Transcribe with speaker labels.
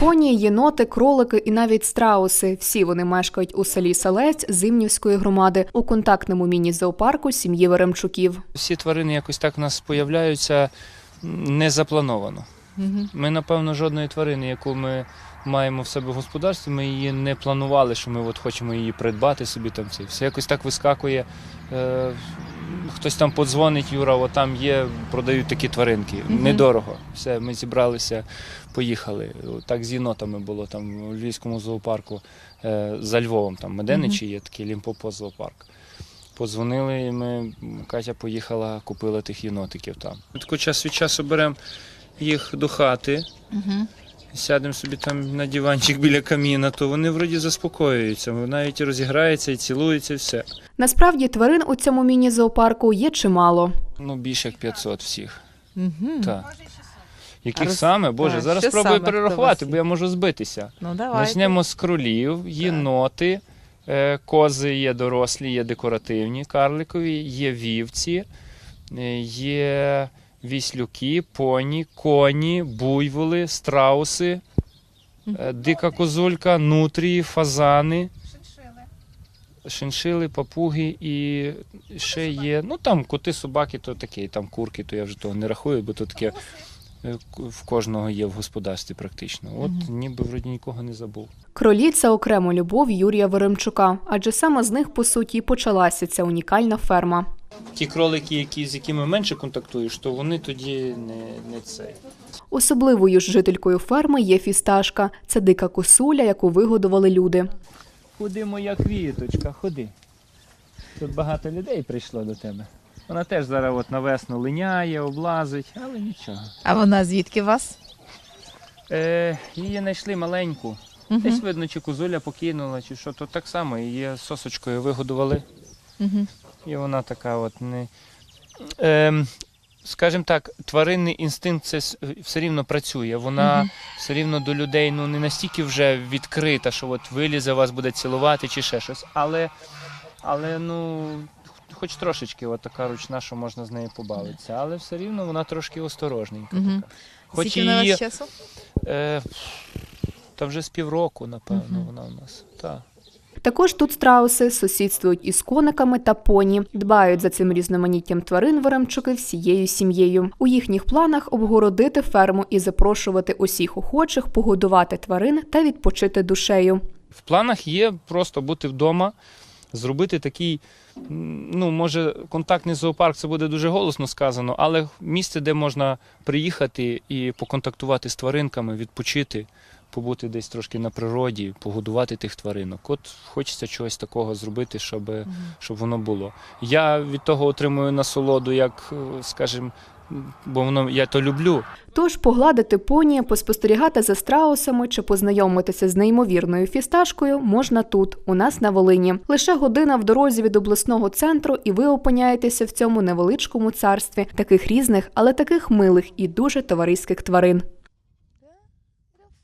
Speaker 1: Поні, єноти, кролики і навіть страуси. Всі вони мешкають у селі Селець Зимнівської громади у контактному міні-зоопарку сім'ї Веремчуків.
Speaker 2: Всі тварини якось так у нас появляються не заплановано. Ми, напевно, жодної тварини, яку ми маємо в себе в господарстві, ми її не планували, що ми от хочемо її придбати собі там це. Все якось так вискакує. Е, хтось там подзвонить, Юра, от там є, продають такі тваринки. Недорого. Все, ми зібралися, поїхали. Так з єнотами було там у Львівському зоопарку е, за Львовом, там Меденичі є такий Лімпопо зоопарк. Подзвонили, і ми, Катя поїхала, купила тих єнотиків там. Тако час від часу беремо їх до хати, сядемо собі там на диванчик біля каміна, то вони вроді заспокоюються. Навіть розіграються, і цілуються, і все.
Speaker 1: Насправді тварин у цьому міні-зоопарку є чимало.
Speaker 2: Ну, більше як 500 всіх.
Speaker 3: Угу.
Speaker 2: Так. Яких
Speaker 3: роз-
Speaker 2: саме? Боже,
Speaker 3: так,
Speaker 2: зараз спробую перерахувати, бо я можу збитися.
Speaker 3: Ну давайте.
Speaker 2: Почнемо з кролів, єноти, е, кози є дорослі, є декоративні, карликові, є вівці, е, є віслюки, поні, коні, буйволи, страуси, е, дика козулька, нутрії, фазани. Шиншили, папуги і ще є. Ну там коти, собаки, то таке, там курки, то я вже того не рахую, бо то таке е, в кожного є в господарстві практично. От ніби вроді нікого не забув.
Speaker 1: Кролі це окрема любов Юрія Веремчука, адже саме з них по суті і почалася ця унікальна ферма.
Speaker 2: Ті кролики, які, з якими менше контактуєш, то вони тоді не, не цей.
Speaker 1: Особливою ж жителькою ферми є фісташка. Це дика косуля, яку вигодували люди.
Speaker 2: Ходи, моя квіточка, ходи. Тут багато людей прийшло до тебе. Вона теж зараз от на весну линяє, облазить, але нічого.
Speaker 3: А вона звідки вас?
Speaker 2: Е, її знайшли маленьку.
Speaker 3: Угу.
Speaker 2: Десь видно, чи козуля покинула, чи що, то так само. Її сосочкою вигодували.
Speaker 3: Угу.
Speaker 2: І вона така от не. Ем, скажімо так, тваринний інстинкт це все рівно працює. Вона
Speaker 3: Мгм.
Speaker 2: все рівно до людей ну, не настільки вже відкрита, що от вилізе, вас буде цілувати чи ще щось. Але, але ну, хоч трошечки от така ручна, що можна з нею побавитися. Але все рівно вона трошки осторожненька.
Speaker 3: Мгм.
Speaker 2: Така. Хоч
Speaker 3: Скільки на вас часу?
Speaker 2: е, та вже з півроку, напевно,
Speaker 3: Мгм.
Speaker 2: вона у нас. Так.
Speaker 1: Також тут страуси сусідствують із кониками та поні, дбають за цим різноманіттям тварин Веремчуки всією сім'єю. У їхніх планах обгородити ферму і запрошувати усіх охочих погодувати тварин та відпочити душею.
Speaker 2: В планах є просто бути вдома, зробити такий, ну, може, контактний зоопарк це буде дуже голосно сказано, але місце, де можна приїхати і поконтактувати з тваринками, відпочити, побути десь трошки на природі, погодувати тих тваринок. От хочеться чогось такого зробити, щоб, щоб воно було. Я від того отримую насолоду, як, е, скажімо, бо воно я то люблю.
Speaker 1: Тож погладити поні, поспостерігати за страусами чи познайомитися з неймовірною фісташкою можна тут, у нас на Волині. Лише година в дорозі від обласного центру, і ви опиняєтеся в цьому невеличкому царстві таких різних, але таких милих і дуже товариських тварин.